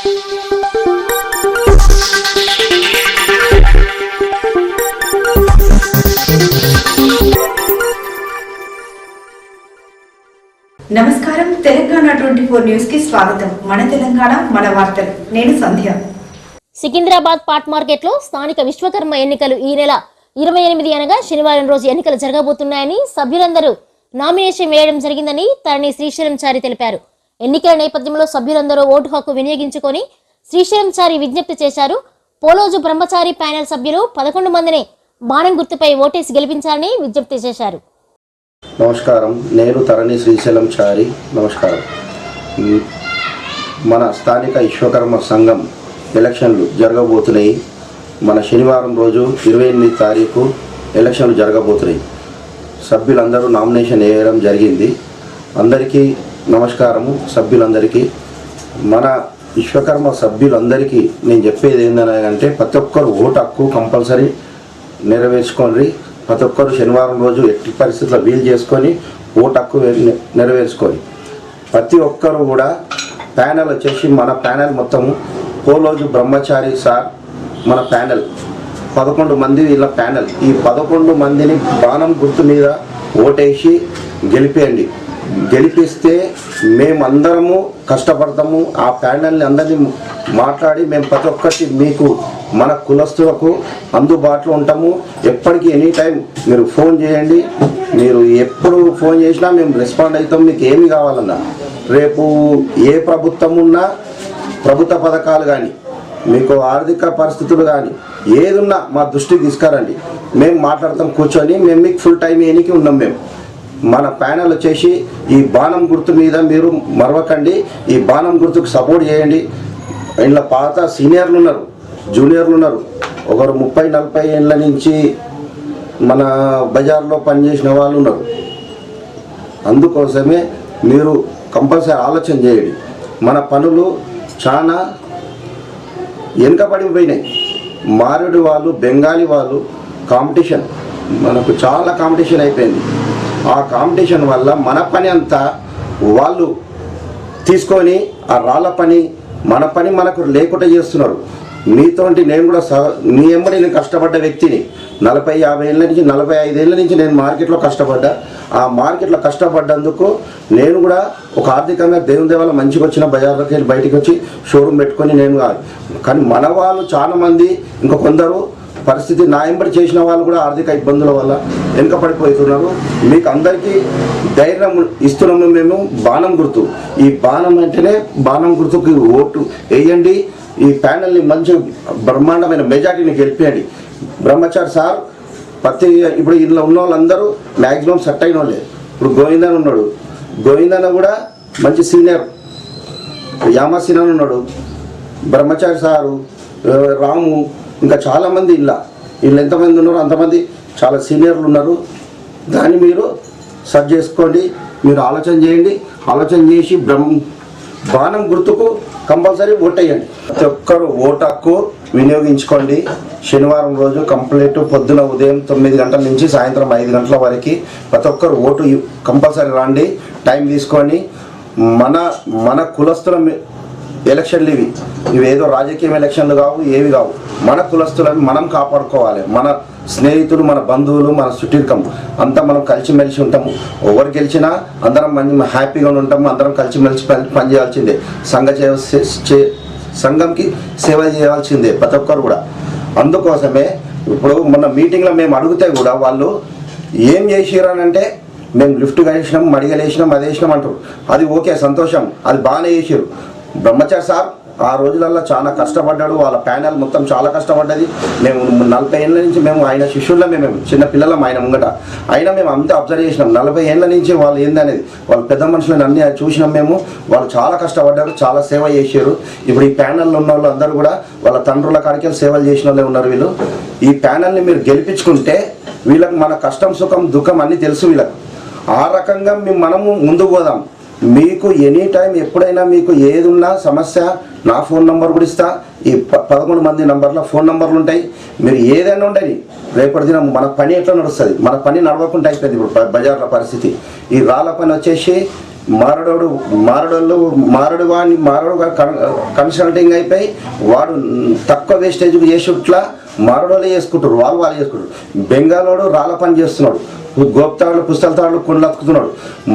నమస్కారం. Telangana twenty four న్యూస్కి స్వాగతం. మన తెలంగాణ మన వార్తలు. నేను సంధ్య. సికింద్రాబాద్ పాట్ మార్కెట్లో స్థానిక విశ్వకర్మ ఎన్నికలు ఈ నెల ఇరవై ఎనిమిది అనగా శనివారం రోజు ఎన్నికలు జరగబోతున్నాయని సభ్యులందరూ నామినేషన్ వేయడం జరిగిందని తరణి శ్రీశైలం చారి తెలిపారు. ఎన్నికల నేపథ్యంలో సభ్యులందరూ ఓటు హక్కు వినియోగించుకొని శ్రీశైలం చారి విజ్ఞప్తి చేశారు. పోలోజు బ్రహ్మచారి ప్యానెల్ సభ్యులు పదకొండు మందిని బాణం గుర్తుపై ఓటేసి గెలిపించాలని విజ్ఞప్తి చేశారు. నమస్కారం. నేను తరణి శ్రీశైలం చారి నమస్కారం మన స్థానిక విశ్వకర్మ సంఘం ఎలక్షన్లు జరగబోతున్నాయి. మన శనివారం రోజు ఇరవై ఎనిమిది తారీఖు ఎలక్షన్లు జరగబోతున్నాయి. సభ్యులందరూ నామినేషన్ వేయడం జరిగింది. అందరికీ నమస్కారము సభ్యులందరికీ. మన విశ్వకర్మ సభ్యులందరికీ నేను చెప్పేది ఏంటంటే ప్రతి ఒక్కరు ఓటు హక్కు కంపల్సరీ నెరవేర్చుకోండి. ప్రతి ఒక్కరు శనివారం రోజు ఎట్టి పరిస్థితుల్లో వీలు చేసుకొని ఓటు హక్కు నెరవేర్చుకొని. ప్రతి ఒక్కరు కూడా ప్యానెల్ వచ్చేసి మన ప్యానెల్ మొత్తము. పోలోజు బ్రహ్మచారి సార్ మన ప్యానెల్. పదకొండు మంది వీళ్ళ ప్యానెల్. ఈ పదకొండు మందిని బాణం గుర్తు మీద ఓటేసి గెలిపేయండి. గెలిపిస్తే మేమందరము కష్టపడతాము. ఆ ప్యానల్ని అందరినీ మాట్లాడి మేము ప్రతి ఒక్కటి మీకు మన కులస్తులకు అందుబాటులో ఉంటాము. ఎప్పటికీ ఎనీ టైం మీరు ఫోన్ చేయండి. మీరు ఎప్పుడు ఫోన్ చేసినా మేము రెస్పాండ్ అవుతాం. మీకు ఏమి కావాలన్నా రేపు ఏ ప్రభుత్వం ఉన్నా ప్రభుత్వ పథకాలు కానీ మీకు ఆర్థిక పరిస్థితులు కానీ ఏదున్నా మా దృష్టికి తీసుకురండి. మేము మాట్లాడతాం కూర్చొని. మేము మీకు ఫుల్ టైం ఏనికి ఉన్నాం మేము. మన ప్యానెల్ వచ్చేసి ఈ బాణం గుర్తు మీద మీరు మరవకండి. ఈ బాణం గుర్తుకు సపోర్ట్ చేయండి. ఇంట్లో పాత సీనియర్లు ఉన్నారు జూనియర్లు ఉన్నారు. ఒకరు ముప్పై నలభై ఏళ్ళ నుంచి మన బజార్లో పనిచేసిన వాళ్ళు ఉన్నారు. అందుకోసమే మీరు కంపల్సరీ ఆలోచన చేయండి. మన పనులు చాలా వెనుకబడిపోయినాయి మారేడు వాళ్ళు బెంగాలీ వాళ్ళు కాంపిటీషన్. మనకు చాలా కాంపిటీషన్ అయిపోయింది. ఆ కాంపిటీషన్ వల్ల మన పని అంతా వాళ్ళు తీసుకొని ఆ రాళ్ళ పని మన పని మనకు లేకుండా చేస్తున్నారు. మీతోటి నేను కూడా సహ మీ ఎంబడి నేను కష్టపడ్డ వ్యక్తిని. నలభై యాభై ఏళ్ళ నుంచి నలభై ఐదేళ్ళ నుంచి నేను మార్కెట్లో కష్టపడ్డా. ఆ మార్కెట్లో కష్టపడ్డందుకు నేను కూడా ఒక ఆర్థికంగా దేవుని దేవాల మంచిగా వచ్చిన బజార్లోకి వెళ్ళి బయటకు వచ్చి షోరూమ్ పెట్టుకొని నేను కాదు. కానీ మన వాళ్ళు చాలామంది ఇంకా కొందరు పరిస్థితి నా చేసిన వాళ్ళు కూడా ఆర్థిక ఇబ్బందుల వల్ల వెనుకపడిపోతున్నారు మీకు అందరికీ ధైర్యం ఇస్తున్నాము మేము బాణం గుర్తు. ఈ బాణం అంటేనే బాణం గుర్తుకి ఓటు వేయండి. ఈ ప్యానల్ని మంచి బ్రహ్మాండమైన మెజార్టీని గెలిపేయండి. బ్రహ్మచారి సార్ ప్రతి ఇప్పుడు ఇందులో ఉన్న వాళ్ళందరూ మ్యాక్సిమం సెట్ అయిన వాళ్ళే ఇప్పుడు గోవిందన్ ఉన్నాడు. గోవిందన్న కూడా మంచి సీనియర్. యామసీన ఉన్నాడు. బ్రహ్మచారి సారు రాము ఇంకా చాలామంది ఇలా. వీళ్ళు ఎంతమంది ఉన్నారో అంతమంది చాలా సీనియర్లు ఉన్నారు. దాన్ని మీరు సర్చ్ చేసుకోండి. మీరు ఆలోచన చేయండి. ఆలోచన చేసి బ్రహ్మ బాణం గుర్తుకు కంపల్సరీ ఓటేయండి ప్రతి ఒక్కరు ఓటు హక్కు వినియోగించుకోండి. శనివారం రోజు కంప్లీట్ పొద్దున ఉదయం తొమ్మిది గంటల నుంచి సాయంత్రం ఐదు గంటల వరకు ప్రతి ఒక్కరు ఓటు కంపల్సరీ రండి. టైం తీసుకొని మన మన కులస్తుల మీ- ఎలక్షన్లు ఇవి. ఇవి ఏదో రాజకీయ ఎలక్షన్లు కావు ఏవి కావు. మన కులస్తులను మనం కాపాడుకోవాలి. మన స్నేహితులు మన బంధువులు మన చుట్టికం అంతా మనం కలిసిమెలిసి ఉంటాము. ఎవరు గెలిచినా అందరం మంచి హ్యాపీగా ఉంటాము. అందరం కలిసిమెలిసి పని పని చేయాల్సిందే. సంఘ సేవ చే- సంఘంకి సేవ చేయాల్సిందే ప్రతి ఒక్కరు కూడా. అందుకోసమే ఇప్పుడు మొన్న మీటింగ్లో మేము అడిగితే కూడా వాళ్ళు ఏం చేసిరనంటే మేము లిఫ్ట్ వేసినాం మడిగలేసినాం అది వేసినాం అంటారు. అది ఓకే సంతోషం. అది బాగానే చేసారు బ్రహ్మచారి సార్ ఆ రోజులలో చాలా కష్టపడ్డాడు. వాళ్ళ ప్యానెల్ మొత్తం చాలా కష్టపడ్డది. మేము నలభై ఏళ్ళ నుంచి మేము ఆయన శిష్యుల్లో మేము చిన్న పిల్లలం ఆయన ముంగట. అయినా మేము అంతా అబ్జర్వ్ చేసినాం. నలభై ఏళ్ళ నుంచి వాళ్ళు ఏందనేది వాళ్ళ పెద్ద మనుషులను అన్ని చూసినాం మేము. వాళ్ళు చాలా కష్టపడ్డారు చాలా సేవ చేశారు. ఇప్పుడు ఈ ప్యానెల్లో ఉన్న వాళ్ళు అందరూ కూడా వాళ్ళ తండ్రుల కాడికి సేవలు చేసిన వాళ్ళే ఉన్నారు వీళ్ళు. ఈ ప్యానెల్ని మీరు గెలిపించుకుంటే వీళ్ళకి మన కష్టం సుఖం దుఃఖం అన్నీ తెలుసు వీళ్ళకి. ఆ రకంగా మేము మనము ముందుకు పోదాం. మీకు ఎనీ టైం ఎప్పుడైనా మీకు ఏది ఉన్నా సమస్య నా ఫోన్ నంబర్ కూడా ఇస్తా. ఈ పదకొండు మంది నంబర్లో ఫోన్ నంబర్లు ఉంటాయి. మీరు ఏదైనా ఉండని రేపటి దినం మన పని ఎట్లా నడుస్తుంది? మన పని నడవకుండా అయిపోయింది ఇప్పుడు బజార్ల పరిస్థితి. ఈ రాళ్ళ పని వచ్చేసి మారడోడు మారడోళ్ళు మారడు వాడిని మారడు కన్- కన్సల్టింగ్ అయిపోయి వాడు తక్కువ వేస్టేజ్ చేసుట్లా మారడోళ్ళు చేసుకుంటారు వాళ్ళు వాళ్ళు చేసుకుంటారు బెంగాలోడు రాళ్ళ పని చేస్తున్నాడు. గోప్తాడు పుస్తలతాడు కొండలత్తుకుతున్నాడు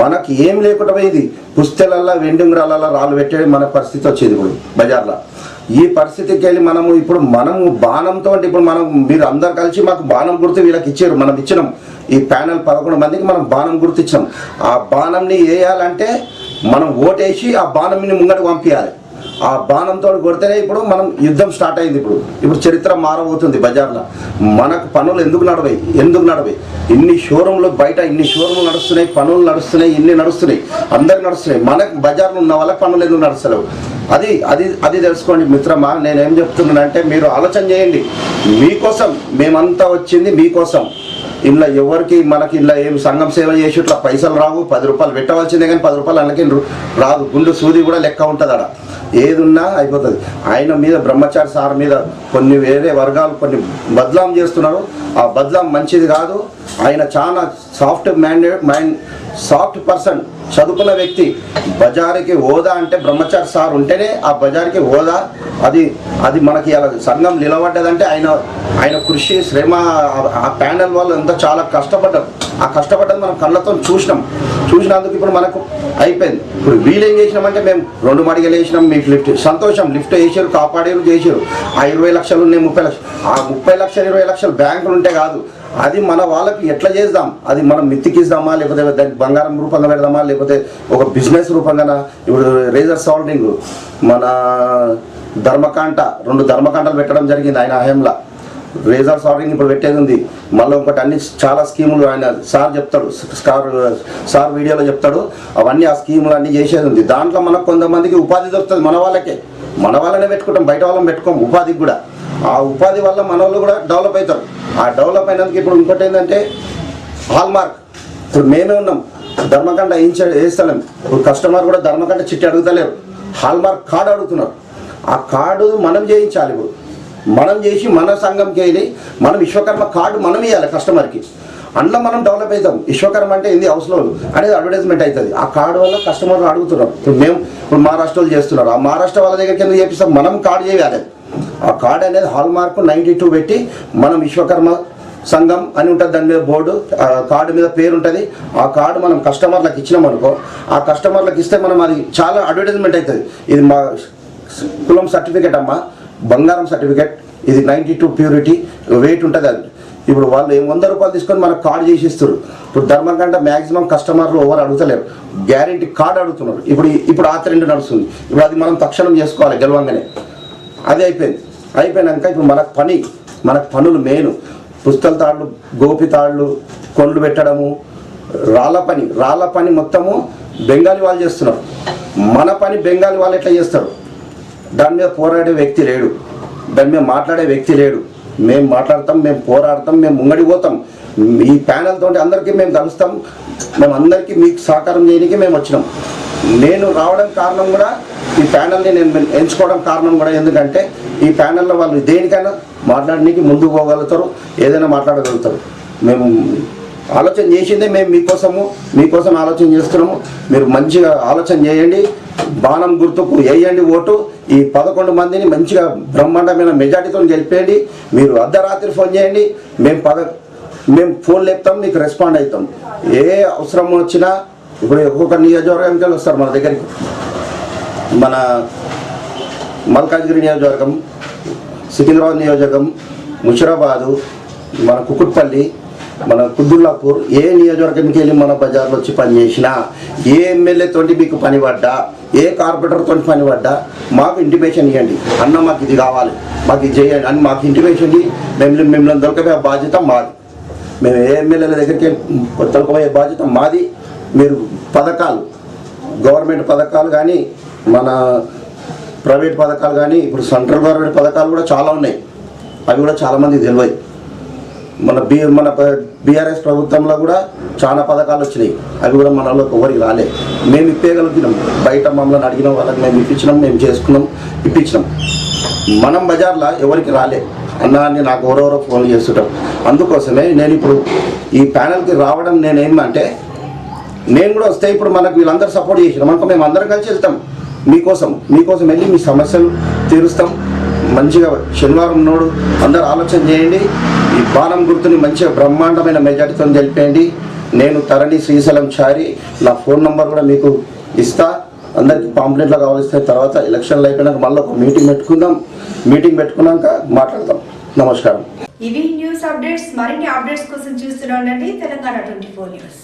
మనకి ఏం లేకుండా పోయింది? పుస్తెలల్లా వెండింగ్రాలల్లా రాళ్ళు పెట్టేది మన పరిస్థితి వచ్చేది ఇప్పుడు బజార్లో. ఈ పరిస్థితికి వెళ్ళి మనము ఇప్పుడు మనము బాణంతో అంటే ఇప్పుడు మనం మీరు అందరు కలిసి మాకు బాణం గుర్తు వీళ్ళకి ఇచ్చారు మనం ఇచ్చినాం. ఈ ప్యానల్ పదకొండు మందికి మనం బాణం గుర్తిచ్చాం ఆ బాణంని వేయాలంటే మనం ఓటేసి ఆ బాణంని ముంగట పంపించాలి. ఆ బాణంతో కొడితేనే ఇప్పుడు మనం యుద్ధం స్టార్ట్ అయింది ఇప్పుడు. ఇప్పుడు చరిత్ర మారబోతుంది బజార్లో. మనకు పనులు ఎందుకు నడవాయి ఎందుకు నడవాయి ఇన్ని షోరూంలు బయట ఇన్ని షోరూంలు నడుస్తున్నాయి పనులు నడుస్తున్నాయి ఇన్ని నడుస్తున్నాయి అందరు నడుస్తున్నాయి. మనకు బజార్లో ఉన్న వాళ్ళకి పనులు ఎందుకు నడుస్తలేవు? అది అది అది తెలుసుకోండి మిత్రమా నేనేం చెప్తున్నానంటే మీరు ఆలోచన చేయండి. మీకోసం మేమంతా వచ్చింది మీకోసం. ఇలా ఎవరికి మనకి ఇలా ఏం సంఘం సేవ చేసి ఇట్లా పైసలు రావు. పది రూపాయలు పెట్టవలసిందే కానీ పది రూపాయలు అన్నకి రాదు. గుండు సూది కూడా లెక్క ఉంటుంది అక్కడ ఏదున్నా అయిపోతుంది. ఆయన మీద బ్రహ్మచారి సార్ మీద కొన్ని వేరే వర్గాలు కొన్ని బద్లాం చేస్తున్నారు. ఆ బద్లాం మంచిది కాదు. ఆయన చాలా soft mind mind soft person చదువుకున్న వ్యక్తి. బజారుకి హోదా అంటే బ్రహ్మచారి సార్ ఉంటేనే ఆ బజార్కి హోదా. అది అది మనకి అలా సంఘం నిలబడ్డదంటే ఆయన ఆయన కృషి శ్రమ ఆ- ప్యానల్ వాళ్ళు ఎంత చాలా కష్టపడ్డారు. ఆ కష్టపడ్డది మనం కళ్ళతో చూసినాం. చూసినందుకు ఇప్పుడు మనకు అయిపోయింది. ఇప్పుడు వీళ్ళు ఏం చేసినామంటే మేము రెండు మడిగలు వేసినాం మీకు లిఫ్ట్ సంతోషం లిఫ్ట్ వేసారు కాపాడారు చేసారు ఆ ఇరవై లక్షలు ఉన్నాయి ముప్పై లక్షలు ఆ ముప్పై లక్షలు ఇరవై లక్షలు బ్యాంకులు ఉంటే కాదు. అది మన వాళ్ళకి ఎట్లా చేద్దాం? అది మనం మిత్తికిద్దామా లేకపోతే దానికి బంగారం రూపంగా పెడదామా లేకపోతే ఒక బిజినెస్ రూపంగా ఇప్పుడు రేజర్ సాల్టింగ్ మన ధర్మకాంట రెండు ధర్మకాంటలు పెట్టడం జరిగింది ఆయన హయంలో. రేజర్ సాల్టింగ్ ఇప్పుడు పెట్టేది ఉంది. మళ్ళీ ఇంకోటి అన్ని చాలా స్కీములు ఆయన సార్ చెప్తాడు. సార్ సార్ వీడియోలో చెప్తాడు. అవన్నీ ఆ స్కీములు అన్నీ చేసేది ఉంది. దాంట్లో మనకు కొంతమందికి ఉపాధి దొరుకుతుంది మన వాళ్ళకే. మన వాళ్ళనే పెట్టుకుంటాం బయట వాళ్ళని పెట్టుకోం ఉపాధికి కూడా. ఆ ఉపాధి వల్ల మన వాళ్ళు కూడా డెవలప్ అవుతారు. ఆ డెవలప్ అయినందుకు ఇప్పుడు ఇంకోటి ఏంటంటే హాల్ మార్క్ ఇప్పుడు మేమే ఉన్నాం. ధర్మకంట వేయించ వేస్తలేం ఇప్పుడు కస్టమర్ కూడా ధర్మకంట చిట్టి అడుగుతలేరు. హాల్ మార్క్ కార్డు అడుగుతున్నారు. ఆ కార్డు మనం చేయించాలి ఇప్పుడు. మనం చేసి మన సంఘంకి చేయాలి మనం విశ్వకర్మ కార్డు మనం ఇవ్వాలి కస్టమర్కి. అందులో మనం డెవలప్ అవుతాం. విశ్వకర్మ అంటే ఏంది? హౌస్లో అనేది అడ్వర్టైజ్మెంట్ అవుతుంది. ఆ కార్డు వల్ల కస్టమర్లు అడుగుతున్నాం ఇప్పుడు మేము ఇప్పుడు మహారాష్ట్రలో చేస్తున్నారు. ఆ మహారాష్ట్ర వాళ్ళ దగ్గర కింద చేపిస్తాం? మనం కార్డు చేయాలి. ఆ కార్డు అనేది హాల్ మార్క్ నైంటీ టూ పెట్టి మనం విశ్వకర్మ సంఘం అని ఉంటుంది. దాని మీద బోర్డు ఆ కార్డు మీద పేరు ఉంటుంది. ఆ కార్డు మనం కస్టమర్లకు ఇచ్చినాం అనుకో ఆ కస్టమర్లకు ఇస్తే మనం అది చాలా అడ్వర్టైజ్మెంట్ అవుతుంది. ఇది మా కులం సర్టిఫికేట్ అమ్మా. బంగారం సర్టిఫికేట్ ఇది నైంటీ టూ ప్యూరిటీ వెయిట్ ఉంటుంది అది. ఇప్పుడు వాళ్ళు ఏం వంద రూపాయలు తీసుకొని మనకు కార్డు చేసిస్తారు. ఇప్పుడు ధర్మం కంటే మ్యాక్సిమం కస్టమర్లు ఎవరు అడుగుతలేరు. గ్యారంటీ కార్డు అడుగుతున్నారు. ఇప్పుడు ఇప్పుడు ఆ ట్రెండ్ నడుస్తుంది. ఇప్పుడు అది మనం తక్షణం చేసుకోవాలి గెలవంగానే. అది అయిపోయింది. అయిపోయినాక ఇప్పుడు మనకు పని మనకు పనులు మెయిన్. పుస్తల తాళ్ళు గోపి తాళ్ళు కొండ్లు పెట్టడము రాళ్ళ పని. రాళ్ళ పని మొత్తము బెంగాలీ వాళ్ళు చేస్తున్నారు. మన పని బెంగాలీ వాళ్ళు ఎట్లా చేస్తారు? దాని మీద పోరాడే వ్యక్తి లేడు. దాని మీద మాట్లాడే వ్యక్తి లేడు. మేము మాట్లాడతాం మేము పోరాడతాం మేము ముంగడి పోతాం. ఈ ప్యానల్ అందరికీ మేము కలుస్తాం మేము అందరికీ మీకు సహకారం చేయడానికి మేము వచ్చినాం. నేను రావడం కారణం కూడా ఈ ప్యానల్ని నేను ఎంచుకోవడం కారణం కూడా ఎందుకంటే ఈ ప్యానల్లో వాళ్ళు దేనికైనా మాట్లాడడానికి ముందుకు పోగలుగుతారు ఏదైనా మాట్లాడగలుగుతారు. మేము ఆలోచన చేసిందే మేము మీకోసము మీకోసం ఆలోచన చేస్తున్నాము. మీరు మంచిగా ఆలోచన చేయండి బాణం గుర్తుకు వేయండి ఓటు. ఈ పదకొండు మందిని మంచిగా బ్రహ్మాండమైన మెజార్టీతో గెలిపేయండి. మీరు అర్ధరాత్రి ఫోన్ చేయండి. మేము పద మేము ఫోన్ లేపుతాం మీకు రెస్పాండ్ అవుతాం. ఏ అవసరం వచ్చినా ఇప్పుడు ఒక్కొక్క నియోజకవర్గానికి వస్తారు మన దగ్గరికి. మన మల్కాజ్గిరి నియోజకవర్గం సికింద్రాబాద్ నియోజకవర్గం ముషిరాబాదు మన కుకుట్పల్లి మన కుద్దుల్లాపూర్ ఏ నియోజకవర్గానికి వెళ్ళి మన బజార్లో వచ్చి పని చేసినా ఏ ఎమ్మెల్యే తోటి మీకు పని పడ్డా ఏ కార్పొరేటర్తో తోటి పని పడ్డా మాకు ఇంటిమేషన్ ఇవ్వండి అన్న మాకు ఇది కావాలి. మాకు ఇది చేయండి. అని మాకు ఇంటిమేషన్ ఇవ్వి మేము మిమ్మల్ని దొరకబోయే బాధ్యత మాది. మేము ఏ ఎమ్మెల్యేల దగ్గరికి దొరకబోయే బాధ్యత మాది. మీరు పథకాలు గవర్నమెంట్ పథకాలు కానీ మన ప్రైవేట్ పథకాలు కానీ ఇప్పుడు సెంట్రల్ గవర్నమెంట్ పథకాలు కూడా చాలా ఉన్నాయి. అవి కూడా చాలామంది తెలియదు మన బి మన బీఆర్ఎస్ ప్రభుత్వంలో కూడా చాలా పథకాలు వచ్చినాయి. అవి కూడా మనలో ఎవరికి రాలే. మేము ఇప్పేయగలుగుతున్నాం బయట మమ్మల్ని అడిగిన వాళ్ళకి మేము ఇప్పించినాం మేము చేసుకున్నాం ఇప్పించినాం. మనం బజార్లో ఎవరికి రాలే. అన్నా అని నాకు ఎవరెవరో ఫోన్ చేస్తుంటాం. అందుకోసమే నేను ఇప్పుడు ఈ ప్యానల్కి రావడం నేనేమంటే నేను కూడా వస్తే ఇప్పుడు మనకు వీళ్ళందరూ సపోర్ట్ చేసినాం. అనుకో మేము అందరం కలిసి వెళ్తాం. మీకోసం మీకోసం వెళ్ళి మీ సమస్యలు తీరుస్తాం. మంచిగా శనివారం నోడు అందరూ ఆలోచన చేయండి. ఈ బాణం గుర్తుని మంచిగా బ్రహ్మాండమైన మెజార్టీతో తెలిపేయండి. నేను తరణి శ్రీశైలం చారి నా ఫోన్ నంబర్ కూడా మీకు ఇస్తా. అందరికి పాంప్లెట్లో కావాల్సిన తర్వాత ఎలక్షన్లు అయిపోయినాక మళ్ళీ ఒక మీటింగ్ పెట్టుకుందాం. మీటింగ్ పెట్టుకున్నాక మాట్లాడదాం. నమస్కారం. ఇవి న్యూస్ అప్డేట్స్. మరిన్ని అప్డేట్స్ కోసం చూస్తూనే ఉండండి తెలంగాణ ట్వంటీ ఫోర్ న్యూస్.